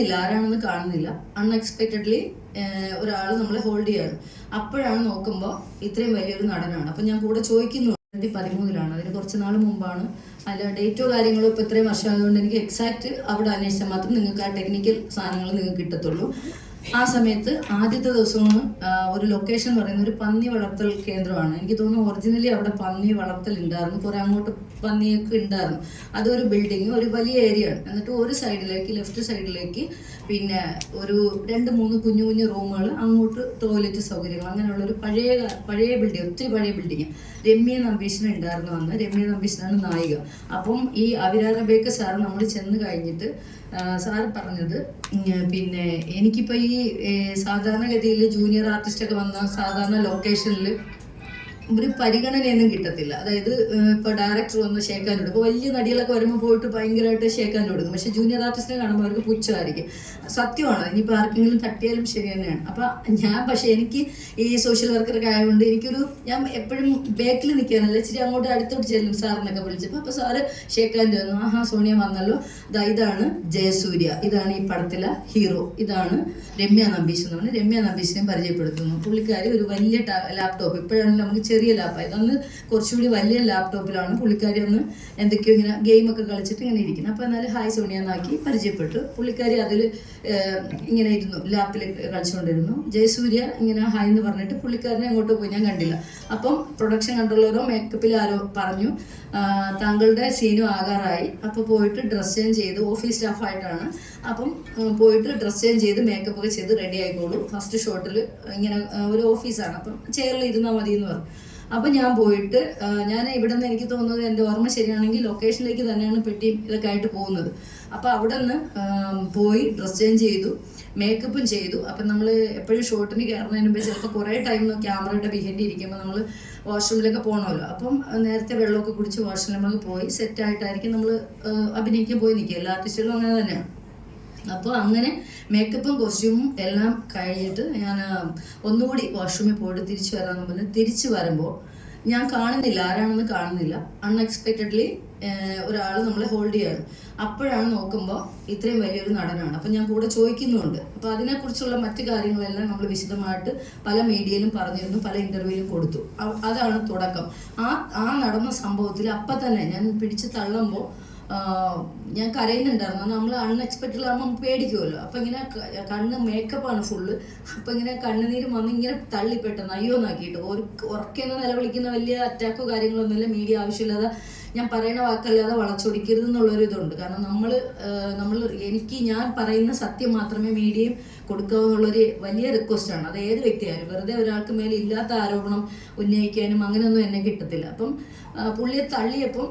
ഇല്ല ആരാണെന്ന് കാണുന്നില്ല. അൺഎക്സ്പെക്റ്റഡ്ലി ഒരാൾ നമ്മളെ ഹോൾഡ് ചെയ്യാണ് അപ്പോഴാണ് നോക്കുമ്പോൾ ഇത്രയും വലിയൊരു നടനാണ്. അപ്പം ഞാൻ കൂടെ ചോദിക്കുന്നു രണ്ടായിരത്തി പതിമൂന്നിലാണ്. അതിന് കുറച്ച് നാൾ മുമ്പാണ്. അല്ല ഡേറ്റോ കാര്യങ്ങളോ ഇപ്പോൾ ഇത്രയും വർഷമായതുകൊണ്ട് എനിക്ക് എക്സാക്റ്റ് അവിടെ അന്വേഷിച്ചാൽ മാത്രം നിങ്ങൾക്ക് ആ ടെക്നിക്കൽ സാധനങ്ങൾ നിങ്ങൾക്ക് കിട്ടത്തുള്ളൂ. ആ സമയത്ത് ആദ്യത്തെ ദിവസം ഒരു ലൊക്കേഷൻ പറയുന്ന ഒരു പന്നി വളർത്തൽ കേന്ദ്രമാണ്. എനിക്ക് തോന്നുന്നു ഒറിജിനലി അവിടെ പന്നി വളർത്തൽ ഉണ്ടായിരുന്നു. കുറെ അങ്ങോട്ട് പന്നിയൊക്കെ ഉണ്ടായിരുന്നു. അതൊരു ബിൽഡിങ് ഒരു വലിയ ഏരിയ ആണ്. എന്നിട്ട് ഒരു സൈഡിലേക്ക് ലെഫ്റ്റ് സൈഡിലേക്ക് പിന്നെ ഒരു രണ്ട് മൂന്ന് കുഞ്ഞു കുഞ്ഞു റൂമുകൾ അങ്ങോട്ട് ടോയ്ലറ്റ് സൗകര്യങ്ങൾ അങ്ങനെയുള്ള ഒരു പഴയ പഴയ ബിൽഡിംഗ് ഒത്തിരി പഴയ ബിൽഡിംഗ് രമ്യ നമ്പീഷൻ ഉണ്ടായിരുന്നു അന്ന്. രമ്യ നമ്പീഷനാണ് നായിക. അപ്പം ഈ അവിരാ റബേക്ക സാർ നമ്മൾ ചെന്ന് കഴിഞ്ഞിട്ട് സാർ പറഞ്ഞത് പിന്നെ എനിക്കിപ്പോൾ ഈ സാധാരണഗതിയിൽ ജൂനിയർ ആർട്ടിസ്റ്റ് ഒക്കെ വന്ന സാധാരണ ലൊക്കേഷനിൽ ഒരു പരിഗണനയൊന്നും കിട്ടത്തില്ല. അതായത് ഇപ്പൊ ഡയറക്ടർ വന്ന് ഷേക്കാൻ കൊടുക്കും. വലിയ നടികളൊക്കെ വരുമ്പോൾ പോയിട്ട് ഭയങ്കരമായിട്ട് ഷേക്കാൻ കൊടുക്കും. പക്ഷെ ജൂനിയർ ആർട്ടിസ്റ്റിനെ കാണുമ്പോൾ അവർക്ക് പുച്ഛമായിരിക്കും. സത്യമാണ്. ഇനിയിപ്പോൾ ആർക്കെങ്കിലും തട്ടിയാലും ശരി തന്നെയാണ്. അപ്പൊ ഞാൻ പക്ഷെ എനിക്ക് ഈ സോഷ്യൽ വർക്കറൊക്കെ ആയതുകൊണ്ട് എനിക്കൊരു ഞാൻ എപ്പോഴും ബാക്കിൽ നിൽക്കാനല്ല ഇച്ചിരി അങ്ങോട്ട് അടുത്തോട്ട് ചെല്ലും സാറിനൊക്കെ വിളിച്ചപ്പോൾ അപ്പൊ സാറ് ഷേക്കാൻ തന്നു ആഹാ സോണിയ വന്നല്ലോ. ദാ ഇതാണ് ജയസൂര്യ. ഇതാണ് ഈ പടത്തിലെ ഹീറോ. ഇതാണ് രമ്യ നമ്പീശ് എന്ന് പറഞ്ഞാൽ രമ്യ നമ്പീശിനെ പരിചയപ്പെടുത്തുന്നു. പുള്ളിക്കാരി ഒരു വലിയ ലാപ്ടോപ്പ് ഇപ്പോഴാണ് നമുക്ക് ചെറിയ ലാപ്പായത് അന്ന് കുറച്ചുകൂടി വലിയ ലാപ്ടോപ്പിലാണ് പുള്ളിക്കാരി ഒന്ന് എന്തൊക്കെയോ ഇങ്ങനെ ഗെയിമൊക്കെ കളിച്ചിട്ട് ഇങ്ങനെ ഇരിക്കുന്നത്. അപ്പോൾ എന്നാലും ഹായ് സോണിയ എന്നാക്കി പരിചയപ്പെട്ടു. പുള്ളിക്കാരി അതിൽ ഇങ്ങനെ ഇരുന്നു. ലാപ്പിൽ കളിച്ചുകൊണ്ടിരുന്നു. ജയസൂര്യ ഇങ്ങനെ ഹായ് എന്ന് പറഞ്ഞിട്ട് പുള്ളിക്കാരനെ അങ്ങോട്ട് പോയി ഞാൻ കണ്ടില്ല. അപ്പം പ്രൊഡക്ഷൻ കൺട്രോളറോ മേക്കപ്പിൽ ആരോ പറഞ്ഞു താങ്കളുടെ സീനും ആകാറായി. അപ്പോൾ പോയിട്ട് ഡ്രസ് ചേഞ്ച് ചെയ്ത് ഓഫീസ് സ്റ്റാഫായിട്ടാണ് അപ്പം പോയിട്ട് ഡ്രസ് ചേഞ്ച് ചെയ്ത് മേക്കപ്പ് ഒക്കെ ചെയ്ത് റെഡി ആയിക്കോളൂ. ഫസ്റ്റ് ഷോട്ടിൽ ഇങ്ങനെ ഒരു ഓഫീസാണ് അപ്പം ചെയറിൽ ഇരുന്നാൽ മതി എന്ന് പറഞ്ഞു. അപ്പം ഞാൻ പോയിട്ട് ഞാൻ ഇവിടെ നിന്ന് എനിക്ക് തോന്നുന്നത് എന്റെ ഓർമ്മ ശരിയാണെങ്കിൽ ലൊക്കേഷനിലേക്ക് തന്നെയാണ് പെട്ടി ഇതൊക്കെ ആയിട്ട് പോകുന്നത്. അപ്പോൾ അവിടെ നിന്ന് പോയി ഡ്രസ് ചേഞ്ച് ചെയ്തു മേക്കപ്പും ചെയ്തു. അപ്പം നമ്മൾ എപ്പോഴും ഷോട്ടിന് കയറുന്നതിന് മുമ്പ് ചിലപ്പോൾ കുറേ ടൈം ക്യാമറയുടെ ബിഹൈൻഡ് ഇരിക്കുമ്പോൾ നമ്മൾ വാഷ്റൂമിലൊക്കെ പോകണമല്ലോ അപ്പം നേരത്തെ വെള്ളമൊക്കെ കുടിച്ച് വാഷ്റൂമിലൊക്കെ പോയി സെറ്റ് സെറ്റായിട്ടായിരിക്കും നമ്മൾ അഭിനയിക്കാൻ പോയി നിൽക്കുക. എല്ലാ ആർട്ടിസ്റ്റുകളും അങ്ങനെ തന്നെയാണ് അപ്പോൾ അങ്ങനെ മേക്കപ്പും കോസ്റ്റ്യൂമും എല്ലാം കഴിഞ്ഞിട്ട് ഞാൻ ഒന്നുകൂടി വാഷ്റൂമിൽ പോയിട്ട് തിരിച്ചു വരാമെന്ന് പറഞ്ഞ് തിരിച്ചു വരുമ്പോൾ ഞാൻ കാണുന്നില്ല ആരാണെന്ന് കാണുന്നില്ല. അൺഎക്സ്പെക്റ്റഡ്ലി ഒരാൾ നമ്മളെ ഹോൾഡ് ചെയ്യാണ് അപ്പോഴാണ് നോക്കുമ്പോൾ ഇത്രയും വലിയൊരു നടനാണ്. അപ്പം ഞാൻ കൂടെ ചോദിക്കുന്നുണ്ട് അപ്പോൾ അതിനെക്കുറിച്ചുള്ള മറ്റു കാര്യങ്ങളെല്ലാം നമ്മൾ വിശദമായിട്ട് പല മീഡിയയിലും പറഞ്ഞിരുന്നു പല ഇന്റർവ്യൂവിലും കൊടുത്തു. അതാണ് തുടക്കം. ആ ആ നടന്ന സംഭവത്തിൽ അപ്പം തന്നെ ഞാൻ പിടിച്ച് തള്ളുമ്പോൾ ഞാൻ കരയുന്നുണ്ടായിരുന്നു. നമ്മൾ അൺഎക്സ്പെക്റ്റഡ് ആകുമ്പോൾ പേടിക്കുമല്ലോ അപ്പം ഇങ്ങനെ കണ്ണ് മേക്കപ്പാണ് ഫുള്ള് അപ്പം ഇങ്ങനെ കണ്ണുനീര് വന്ന് ഇങ്ങനെ തള്ളിപ്പെട്ടെന്ന് അയ്യോ എന്നാക്കിയിട്ട് ഒരു ഉറക്കെന്ന് നിലവിളിക്കുന്ന വലിയ അറ്റാക്കോ കാര്യങ്ങളൊന്നുമില്ല. മീഡിയ ആവശ്യമില്ലാതെ ഞാൻ പറയുന്ന വാക്കല്ലാതെ വളച്ചൊടിക്കരുത് എന്നുള്ളൊരു ഇതുണ്ട് കാരണം നമ്മൾ നമ്മൾ എനിക്ക് ഞാൻ പറയുന്ന സത്യം മാത്രമേ മീഡിയയും കൊടുക്കുക എന്നുള്ളൊരു വലിയ റിക്വസ്റ്റാണ് അത് ഏത് വ്യക്തിയായാലും. വെറുതെ ഒരാൾക്ക് മേലെ ഇല്ലാത്ത ആരോപണം ഉന്നയിക്കാനും അങ്ങനെയൊന്നും എന്നെ കിട്ടത്തില്ല. അപ്പം പുള്ളിയെ തള്ളിയപ്പം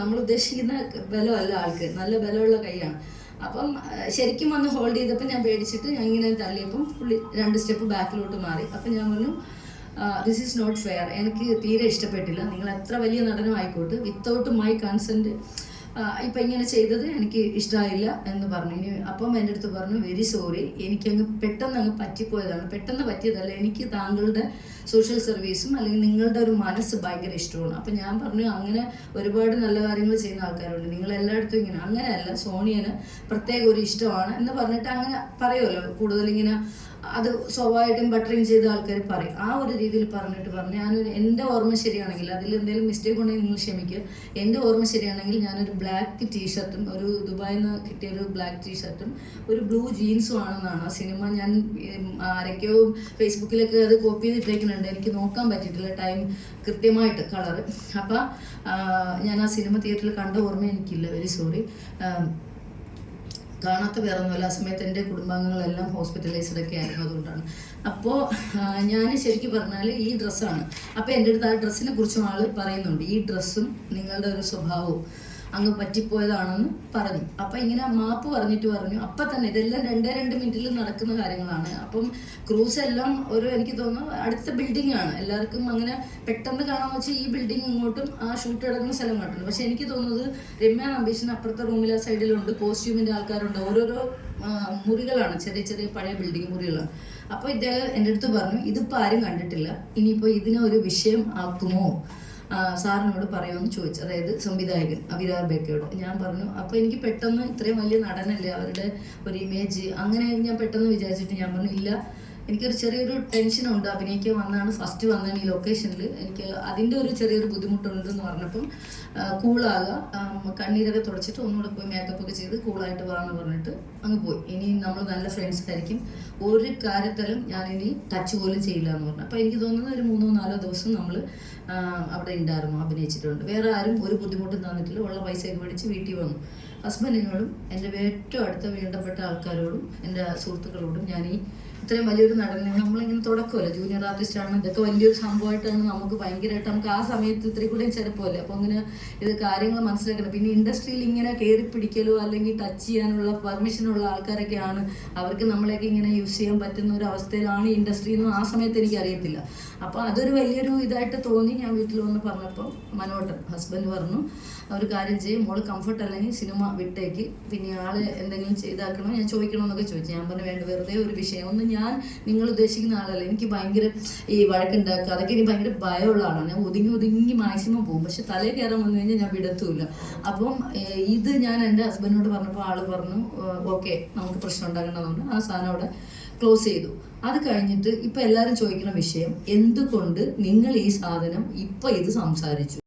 നമ്മൾ ഉദ്ദേശിക്കുന്ന ബലമല്ല ആൾക്ക്. നല്ല ബലമുള്ള കൈയാണ്. അപ്പം ശരിക്കും വന്ന് ഹോൾഡ് ചെയ്തപ്പോൾ ഞാൻ പേടിച്ചിട്ട് ഞാൻ ഇങ്ങനെ തള്ളിയപ്പം പുള്ളി രണ്ട് സ്റ്റെപ്പ് ബാക്കിലോട്ട് മാറി. അപ്പം ഞാൻ പറഞ്ഞു ദിസ് ഈസ് നോട്ട് ഫെയർ എനിക്ക് തീരെ ഇഷ്ടപ്പെട്ടില്ല. നിങ്ങൾ എത്ര വലിയ നടനും ആയിക്കോട്ടെ വിത്തൗട്ട് മൈ കൺസെന്റ് ഇപ്പം ഇങ്ങനെ ചെയ്തത് എനിക്ക് ഇഷ്ടമായില്ല എന്ന് പറഞ്ഞു. ഇനി അപ്പം എന്റെ അടുത്ത് പറഞ്ഞു വെരി സോറി എനിക്കങ്ങ് പെട്ടെന്ന് അങ്ങ് പറ്റിപ്പോയതാണ്. പെട്ടെന്ന് പറ്റിയതല്ല. എനിക്ക് താങ്കളുടെ സോഷ്യൽ സർവീസും അല്ലെങ്കിൽ നിങ്ങളുടെ ഒരു മനസ്സ് ഭയങ്കര ഇഷ്ടമാണ്. അപ്പം ഞാൻ പറഞ്ഞു അങ്ങനെ ഒരുപാട് നല്ല കാര്യങ്ങൾ ചെയ്യുന്ന ആൾക്കാരുണ്ട്. നിങ്ങൾ എല്ലായിടത്തും ഇങ്ങനെ. അങ്ങനെയല്ല സോണിയന് പ്രത്യേക ഒരു ഇഷ്ടമാണ് എന്ന് പറഞ്ഞിട്ട് അങ്ങനെ പറയുമല്ലോ. കൂടുതൽ ഇങ്ങനെ അത് സ്വാഭാവികമായിട്ടും ബട്ടറിങ് ചെയ്ത ആൾക്കാർ പറയും. ആ ഒരു രീതിയിൽ പറഞ്ഞിട്ട് പറഞ്ഞു. ഞാനൊരു എന്റെ ഓർമ്മ ശരിയാണെങ്കിൽ അതിൽ എന്തെങ്കിലും മിസ്റ്റേക്ക് ഉണ്ടെങ്കിൽ നിങ്ങൾ ക്ഷമിക്കുക എന്റെ ഓർമ്മ ശരിയാണെങ്കിൽ ഞാനൊരു ബ്ലാക്ക് ടീഷർട്ടും ഒരു ദുബായിൽ നിന്ന് കിട്ടിയ ഒരു ബ്ലാക്ക് ടീഷർട്ടും ഒരു ബ്ലൂ ജീൻസും ആണെന്നാണ് ആ സിനിമ. ഞാൻ ആരൊക്കെയോ ഫേസ്ബുക്കിലൊക്കെ അത് കോപ്പി ചെയ്തിട്ടേക്കുന്നുണ്ട്. എനിക്ക് നോക്കാൻ പറ്റിയിട്ടില്ല ടൈം കൃത്യമായിട്ട് കളർ അപ്പം ഞാൻ ആ സിനിമ തിയേറ്ററിൽ കണ്ട ഓർമ്മ എനിക്കില്ല. വെരി സോറി കാണാത്ത വേറെ ആ സമയത്ത് എന്റെ കുടുംബാംഗങ്ങളെല്ലാം ഹോസ്പിറ്റലൈസ്ഡ് ഒക്കെ ആയിരുന്നു അതുകൊണ്ടാണ്. അപ്പോൾ ഞാൻ ശരിക്കും പറഞ്ഞാൽ ഈ ഡ്രസ്സാണ് അപ്പോൾ എന്റെ അടുത്ത് ആ ഡ്രസ്സിനെ കുറിച്ചും ആൾ പറയുന്നുണ്ട്. ഈ ഡ്രസ്സും നിങ്ങളുടെ ഒരു സ്വഭാവവും. അങ്ങ് പറ്റിപ്പോയതാണെന്ന് പറഞ്ഞു. അപ്പം ഇങ്ങനെ മാപ്പ് പറഞ്ഞിട്ട് പറഞ്ഞു. അപ്പം തന്നെ ഇതെല്ലാം രണ്ടേ രണ്ട് മിനിറ്റിൽ നടക്കുന്ന കാര്യങ്ങളാണ്. അപ്പം ക്രൂസ് എല്ലാം ഒരു എനിക്ക് തോന്നുന്നു അടുത്ത ബിൽഡിംഗ് ആണ്. എല്ലാവർക്കും അങ്ങനെ പെട്ടെന്ന് കാണാമെന്ന് വെച്ചാൽ ഈ ബിൽഡിംഗ് ഇങ്ങോട്ടും ആ ഷൂട്ട് കിടക്കുന്ന സ്ഥലം കാട്ടുന്നു പക്ഷെ എനിക്ക് തോന്നുന്നത് രമ്യ നമ്പീഷൻ അപ്പുറത്തെ റൂമിൽ ആ സൈഡിലുണ്ട് കോസ്റ്റ്യൂമിന്റെ ആൾക്കാരുണ്ട്. ഓരോരോ മുറികളാണ്. ചെറിയ ചെറിയ പഴയ ബിൽഡിംഗ് മുറികളാണ്. അപ്പോൾ ഇദ്ദേഹം എന്റെ അടുത്ത് പറഞ്ഞു ഇതിപ്പോൾ ആരും കണ്ടിട്ടില്ല. ഇനിയിപ്പോൾ ഇതിനെ ഒരു വിഷയം ആക്കുമോ? സാറിനോട് പറയുമെന്ന് ചോദിച്ചു. അതായത് സംവിധായകൻ അവിരാർ ബേക്കയോട്. ഞാൻ പറഞ്ഞു അപ്പോൾ എനിക്ക് പെട്ടെന്ന് ഇത്രയും വലിയ നടനല്ലേ അവരുടെ ഒരു ഇമേജ് അങ്ങനെ ഞാൻ പെട്ടെന്ന് വിചാരിച്ചിട്ട് ഞാൻ പറഞ്ഞു ഇല്ല എനിക്കൊരു ചെറിയൊരു ടെൻഷൻ ടെൻഷനുണ്ട്. അഭിനയിക്കാൻ വന്നാണ് ഫസ്റ്റ് വന്നത് ഈ ലൊക്കേഷനിൽ എനിക്ക് അതിന്റെ ഒരു ചെറിയൊരു ബുദ്ധിമുട്ടുണ്ട് എന്ന് പറഞ്ഞപ്പം കൂളാകുക കണ്ണീരൊക്കെ തുടച്ചിട്ട് ഒന്നുകൂടെ പോയി മേക്കപ്പ് ഒക്കെ ചെയ്ത് കൂളായിട്ട് വാന്ന് പറഞ്ഞിട്ട് അങ്ങ് പോയി. ഇനി നമ്മൾ നല്ല ഫ്രണ്ട്സ് ആയിരിക്കും. ഒരു കാര്യത്തിലും ഇനി ടച്ച് പോലും ചെയ്യില്ല എന്ന് പറഞ്ഞു. അപ്പോൾ എനിക്ക് തോന്നുന്നത് ഒരു മൂന്നോ നാലോ ദിവസം നമ്മൾ അവിടെ ഉണ്ടായിരുന്നു അഭിനയിച്ചിട്ടുണ്ട്. വേറെ ആരും ഒരു ബുദ്ധിമുട്ടും തന്നിട്ടില്ല. ഉള്ള പൈസയൊക്കെ മേടിച്ച് വീട്ടിൽ വന്നു. ഹസ്ബൻഡിനോടും എന്റെ ഏറ്റവും അടുത്ത വേണ്ടപ്പെട്ട ആൾക്കാരോടും എന്റെ സുഹൃത്തുക്കളോടും ഞാൻ ഈ ഇത്രയും വലിയൊരു നടനെ നമ്മളിങ്ങനെ തുടക്കമല്ല? ജൂനിയർ ആർട്ടിസ്റ്റ് ആണ്. ഇതൊക്കെ വലിയൊരു സംഭവമായിട്ടാണ് നമുക്ക് ഭയങ്കരമായിട്ട് നമുക്ക് ആ സമയത്ത് ഇത്രയും കൂടെ ചെറുപ്പമല്ലേ അപ്പോൾ അങ്ങനെ ഇത് കാര്യങ്ങൾ മനസ്സിലാക്കണം. പിന്നെ ഇൻഡസ്ട്രിയിൽ ഇങ്ങനെ കയറി പിടിക്കലോ അല്ലെങ്കിൽ ടച്ച് ചെയ്യാനുള്ള പെർമിഷനുള്ള ആൾക്കാരൊക്കെയാണ്. അവർക്ക് നമ്മളെയൊക്കെ ഇങ്ങനെ യൂസ് ചെയ്യാൻ പറ്റുന്ന ഒരു അവസ്ഥയിലാണ് ഇൻഡസ്ട്രി എന്ന് ആ സമയത്ത് എനിക്ക് അറിയത്തില്ല. അപ്പോൾ അതൊരു വലിയൊരു ഇതായിട്ട് തോന്നി ഞാൻ വീട്ടിൽ വന്ന് പറഞ്ഞപ്പോൾ മനോട്ടൻ ഹസ്ബൻഡ് പറഞ്ഞു ഒരു കാര്യം ചെയ്യും. മോൾ കംഫർട്ട് അല്ലെങ്കിൽ സിനിമ വിട്ടേക്ക്. പിന്നെ ആൾ എന്തെങ്കിലും ചെയ്താക്കണോ? ഞാൻ ചോദിക്കണമെന്നൊക്കെ ചോദിച്ചു. ഞാൻ പറഞ്ഞു വേണ്ട വെറുതെ ഒരു വിഷയം. ഒന്നും ഞാൻ നിങ്ങൾ ഉദ്ദേശിക്കുന്ന ആളല്ല. എനിക്ക് ഭയങ്കര ഈ വഴക്കുണ്ടാക്കുക. അതൊക്കെ എനിക്ക് ഭയങ്കര ഭയമുള്ള ആളാണ്. ഞാൻ ഒതുങ്ങി ഒതുങ്ങി മാക്സിമം പോകും. പക്ഷെ തലയിൽ കയറാൻ വന്നു കഴിഞ്ഞാൽ ഞാൻ വിടത്തുമില്ല അപ്പം ഇത് ഞാൻ എന്റെ ഹസ്ബൻഡിനോട് പറഞ്ഞപ്പോൾ ആൾ പറഞ്ഞു ഓക്കെ നമുക്ക് പ്രശ്നം ഉണ്ടാകണമെന്ന് ആ സാധനം അവിടെ ക്ലോസ് ചെയ്തു. അത് കഴിഞ്ഞിട്ട് ഇപ്പം എല്ലാവരും ചോദിക്കുന്ന വിഷയം എന്തുകൊണ്ട് നിങ്ങൾ ഈ സാധനം ഇപ്പം ഇത് സംസാരിച്ചു?